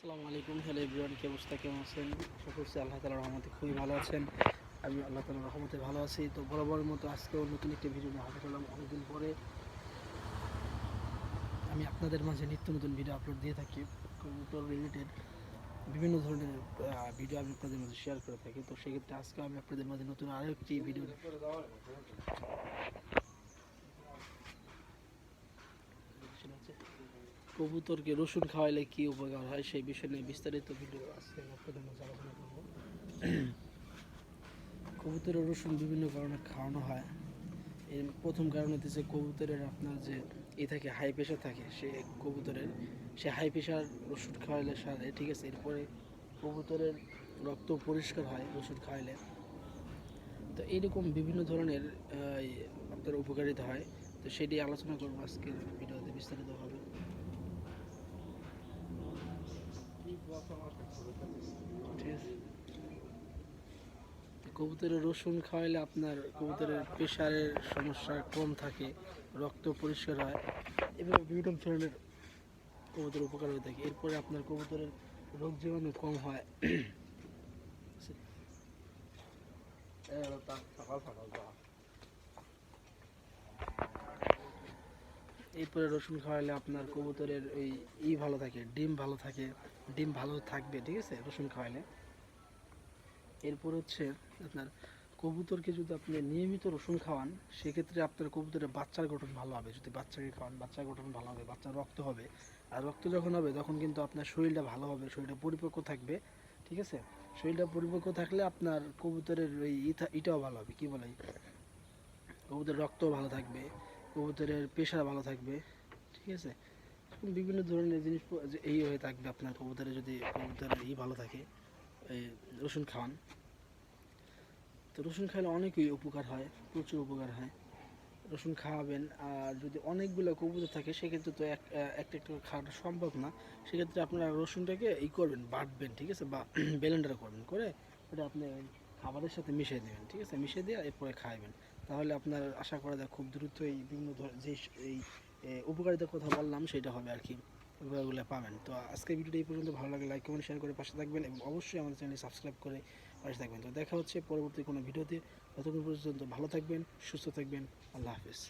আসসালামু আলাইকুম। Hello everyone, কি অবস্থা? কেমন আছেন? আশা করছি আল্লাহ তালার রহমতে খুবই ভালো আছেন। আমি আল্লাহ তালার রহমতে ভালো আছি। তো বরাবরের মতো আজকেও নতুন একটি ভিডিও নিয়ে হাজির হলাম। অনেকদিন পরে আমি আপনাদের মাঝে নিত্য নতুন ভিডিও আপলোড দিয়ে থাকি। কম্পিউটার রিলেটেড বিভিন্ন ধরনের ভিডিও আমি আপনাদের মাঝে শেয়ার করে থাকি। তো সেক্ষেত্রে আজকে আমি আপনাদের মাঝে নতুন আরও একটি ভিডিও কবুতরকে রসুন খাওয়াইলে কি উপকার হয়? সেই বিষয় নিয়ে বিস্তারিত ভিডিও আজকে আপনাদের মাঝে আলোচনা করব। কবুতরের রসুন বিভিন্ন কারণে খাওয়ানো হয়। এর প্রথম কারণ হচ্ছে কবুতরের আপনার যে এ থাকে হাই প্রেশার থাকে, সে কবুতরের, সে হাই প্রেশার রসুন খাওয়াইলে সারে, ঠিক আছে? এরপরে কবুতরের রক্ত পরিষ্কার হয় রসুন খাওয়াইলে। তো এইরকম বিভিন্ন ধরনের আপনার উপকারিতা হয়। তো সেটি আলোচনা করব আজকের ভিডিওতে বিস্তারিতভাবে ঠিক আছে তো কবুতরের রসুন খাওয়াইলে আপনার কবুতরের প্রেশারের সমস্যা কম থাকে, রক্ত পরিষ্কার হয়। এবং বিভিন্ন ধরনের কবুতর উপকার হয়ে থাকে। এরপরে আপনার কবুতরের রোগ জীবাণু কম হয়। এরপরে রসুন খাওয়াইলে আপনার কবুতরের এই ই ভালো থাকে, ডিম ভালো থাকে, ডিম ভালো থাকবে, ঠিক আছে? রসুন খাওয়াইলে। এরপর হচ্ছে আপনার কবুতরকে যদি আপনি নিয়মিত রসুন খাওয়ান, সেক্ষেত্রে আপনার কবুতরের বাচ্চার গঠন ভালো হবে। যদি বাচ্চাকে খাওয়ান, বাচ্চার গঠন ভালো হবে, বাচ্চার রক্ত হবে। আর রক্ত যখন হবে, তখন কিন্তু আপনার শরীরটা ভালো হবে, শরীরটা পরিপক্ক থাকবে। ঠিক আছে? শরীরটা পরিপক্ক থাকলে আপনার কবুতরের ওই ইটা- ইটাও ভালো হবে। কি বলে? কবুতরের রক্তও ভালো থাকবে, কবুতরের পেশা ভালো থাকবে। ঠিক আছে? বিভিন্ন ধরনের জিনিস, এই হয়ে থাকবে আপনার কবুতরে যদি কবুতরের ই ভালো থাকে। রসুন খাওয়ান। তো রসুন খাইলে অনেকই উপকার হয়, প্রচুর উপকার হয়। রসুন খাওয়াবেন, আর যদি অনেকগুলো কবুতর থাকে, সেক্ষেত্রে তো এক একটা একটা খাওয়াটা সম্ভব না। সেক্ষেত্রে আপনারা রসুনটাকে ই করবেন, বাটবেন, ঠিক আছে? বা ব্লেন্ডার করবেন, করে ওটা আপনি খাবারের সাথে মিশিয়ে দেবেন, ঠিক আছে? মিশিয়ে দিয়ে এরপরে খাইবেন। তাহলে আপনার আশা করা যায় খুব দ্রুতই বিভিন্ন ধর, যে এই উপকারিতার কথা বললাম, সেটা হবে আর কি। উপকারগুলো পাবেন। তো আজকের ভিডিওটা এই পর্যন্ত। ভালো লাগে লাইক কমেন্ট শেয়ার করে পাশে থাকবেন এবং অবশ্যই আমাদের চ্যানেল সাবস্ক্রাইব করে পাশে থাকবেন। তো দেখা হচ্ছে পরবর্তী কোনো ভিডিওতে। ততক্ষণ পর্যন্ত ভালো থাকবেন, সুস্থ থাকবেন। আল্লাহ হাফিজ।